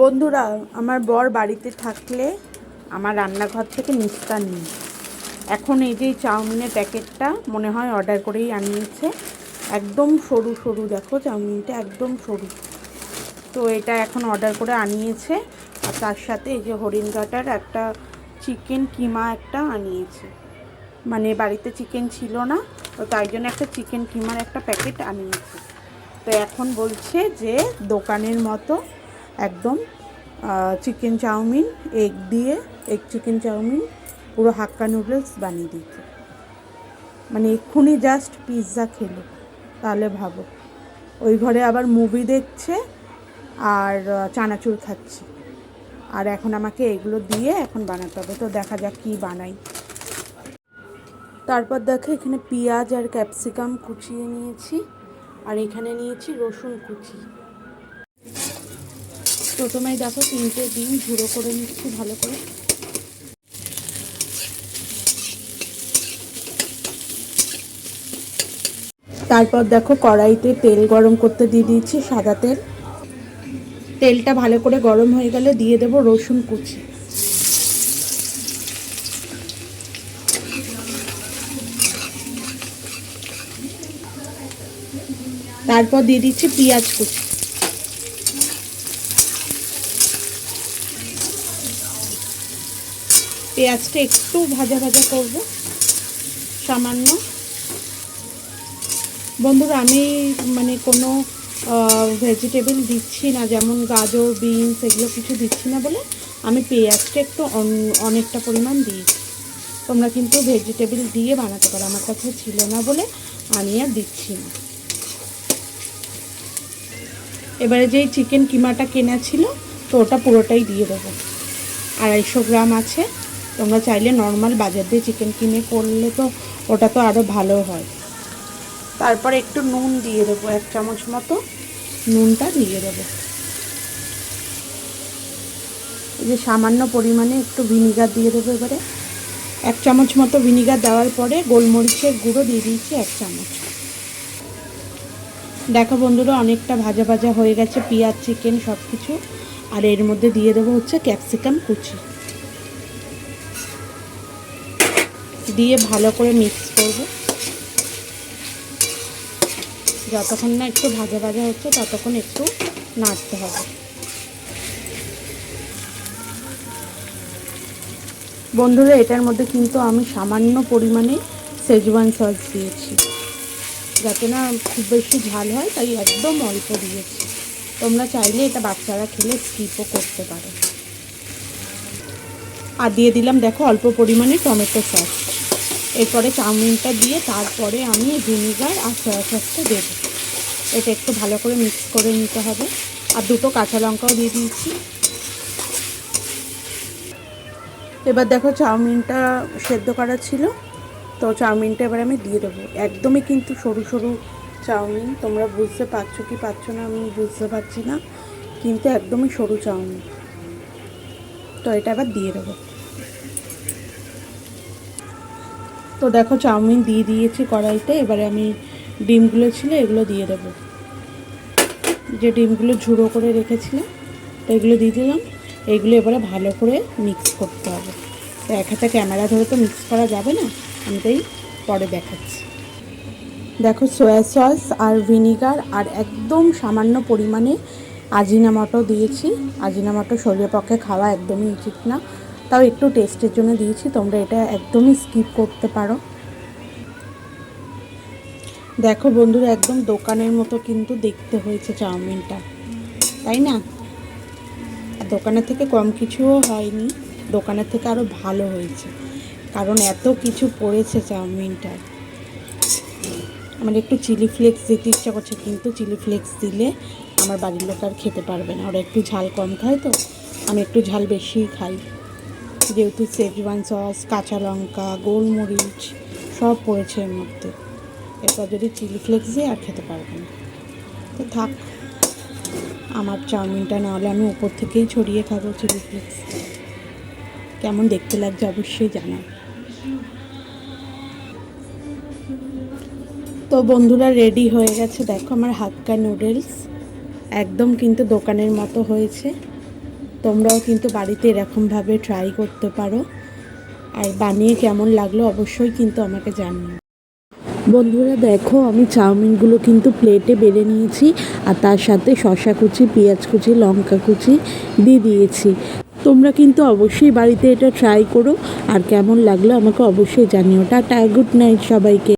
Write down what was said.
বন্ধুরা, আমার বর বাড়িতে থাকলে আমার রান্নাঘর থেকে নিস্তার নেই। এখন এই যে চাউমিনের প্যাকেটটা মনে হয় অর্ডার করেই আনিয়েছে। একদম সরু সরু, দেখো চাউমিনটা একদম সরু। তো এটা এখন অর্ডার করে আনিয়েছে আর তার সাথে এই যে হরিণঘাটার একটা চিকেন কিমা একটা আনিয়েছে। মানে বাড়িতে চিকেন ছিল না, তো তাই জন্য একটা চিকেন কিমার একটা প্যাকেট আনিয়েছে। তো এখন বলছে যে দোকানের মতো একদম চিকেন চাউমিন, এগ দিয়ে এগ চিকেন চাউমিন, পুরো হাক্কা নুডলস বানিয়ে দিচ্ছে মানে এক্ষুনি জাস্ট পিৎজা খেলো, তাহলে ভাবো। ওই ঘরে আবার মুভি দেখছে আর চানাচুর খাচ্ছে। আর এখন আমাকে এগুলো দিয়ে এখন বানাতে হবে, তো দেখা যাক কী বানাই। তারপর দেখো এখানে পেঁয়াজ আর ক্যাপসিকাম কুচিয়ে নিয়েছি, আর এখানে নিয়েছি রসুন কুচি। প্রথমেই দেখো তিনটে ডিম ঝুড়ো করে নিচ্ছি ভালো করে। তারপর দেখো কড়াইতে তেল গরম করতে দিয়ে দিয়েছি সাদা তেল। তেলটা ভালো করে গরম হয়ে গেলে দিয়ে দেবো রসুন কুচি। তারপর দিয়ে দিচ্ছি পেঁয়াজ কুচি। পেঁয়াজটা একটু ভাজা ভাজা করব। সামান্য। বন্ধুরা, আমি মানে কোনো ভেজিটেবল দিচ্ছি না, যেমন গাজর বিনস এগুলো কিছু দিচ্ছি না বলে আমি পেঁয়াজটা একটু অনেকটা পরিমাণ দিয়েছি। তোমরা কিন্তু ভেজিটেবল দিয়ে বানাতে পারো, আমার কাছে ছিল না বলে আমি আর দিচ্ছি না। এবারে যেই চিকেন কিমাটা কেনা ছিল, তো ওটা পুরোটাই দিয়ে দেবো। আড়াইশো গ্রাম আছে। তোমরা চাইলে নর্মাল বাজার দিয়ে চিকেন কিনে করলে তো ওটা তো আরও ভালো হয়। তারপর একটু নুন দিয়ে দেবো এক চামচ মতো। নুনটা দিয়ে দেবো। এই যে সামান্য পরিমাণে একটু ভিনিগার দিয়ে দেবো এবারে। এক চামচ মতো ভিনিগার দেওয়ার পরে গোলমরিচের গুঁড়ো দিয়ে দিয়েছি এক চামচ। দেখো বন্ধুরা অনেকটা ভাজা ভাজা হয়ে গেছে পেঁয়াজ চিকেন সব কিছু আর এর মধ্যে দিয়ে দেবো হচ্ছে ক্যাপসিকাম কুচি। দিয়ে ভালো করে মিক্স করব। যতক্ষণ না একটু ভাজা ভাজা হচ্ছে, ততক্ষণ একটু নাড়তে হবে। বন্ধুরা, এটার মধ্যে কিন্তু আমি সামান্য পরিমাণে সেজওয়ান সস দিয়েছি। যাতে না খুব বেশি ঝাল হয়, তাই একদম অল্প দিয়েছি। তোমরা চাইলে এটা বাচ্চারা খেলে স্কিপও করতে পারো। আর দিয়ে দিলাম, দেখো, অল্প পরিমাণে টমেটো সস এরপরে চাউমিনটা দিয়ে তারপরে আমি ভিনিগার আর সয়া সসটা দেবো। এটা একটু ভালো করে মিক্স করে নিতে হবে। আর দুটো কাঁচা লঙ্কাও দিয়ে দিয়েছি। এবার দেখো চাউমিনটা সেদ্ধ করা ছিল। তো চাউমিনটা এবার আমি দিয়ে দেবো। একদমই কিন্তু সরু সরু চাউমিন, তোমরা বুঝতে পারছ কি পারছ না আমি বুঝতে পারছি না। কিন্তু একদমই সরু চাউমিন। তো এটা এবার দিয়ে দেবো। তো দেখো চাউমিন দিয়ে দিয়েছি কড়াইতে, এবারে আমি ডিমগুলো ছিল এগুলো দিয়ে দেবো। যে ডিমগুলো ঝুড়ো করে রেখেছিলাম তো এগুলো দিয়ে দিলাম। এগুলো এবারে ভালো করে মিক্স করতে হবে। তো এক হাতে ক্যামেরা ধরে তো মিক্স করা যাবে না, আমি তাই পরে দেখাচ্ছি। দেখো সয়া সস আর ভিনিগার আর একদম সামান্য পরিমাণে আজিনামটো দিয়েছি। আজিনামটো শরীরের পক্ষে খাওয়া একদমই উচিত না। তাও একটু টেস্টের জন্য দিয়েছি, তোমরা এটা একদমই স্কিপ করতে পারো। দেখো বন্ধুরা, একদম দোকানের মতো কিন্তু দেখতে হয়েছে চাউমিনটা। তাই না? দোকানের থেকে কম কিছুও হয়নি, দোকানের থেকে আরও ভালো হয়েছে। কারণ এত কিছু পড়েছে চাউমিনটার আমার একটু চিলি ফ্লেক্স দিতে ইচ্ছা করছে, কিন্তু চিলি ফ্লেক্স দিলে আমার বাড়ির লোক আর খেতে পারবে না। ওরা একটু ঝাল কম খায় তো, আমি একটু ঝাল বেশিই খাই। যেহেতু সেজওয়ান সস, কাঁচা লঙ্কা, গোলমরিচ সব পড়েছে এর মধ্যে। এরপর যদি চিলি ফ্লেক্স দিয়ে আর খেতে পারবে না। তো থাক, আমার চাউমিনটা নাহলে আমি উপর থেকেই ছড়িয়ে খাব চিলি ফ্লেক্স। কেমন দেখতে লাগছে অবশ্যই জানাও। তো বন্ধুরা রেডি হয়ে গেছে। দেখো আমার হাক্কা নুডলস একদম কিন্তু দোকানের মতো হয়েছে। তোমরাও কিন্তু বাড়িতে এরকমভাবে ট্রাই করতে পারো। আর বানিয়ে কেমন লাগল অবশ্যই কিন্তু আমাকে জানিও। বন্ধুরা দেখো, আমি চাউমিনগুলো কিন্তু প্লেটে বেড়ে নিয়েছি, আর তার সাথে শশা কুচি, পেঁয়াজ কুচি, লঙ্কা কুচি দিয়ে দিয়েছি। তোমরা কিন্তু অবশ্যই বাড়িতে এটা ট্রাই করো, আর কেমন লাগল আমাকে অবশ্যই জানিও। টাটা গুড নাইট সবাইকে।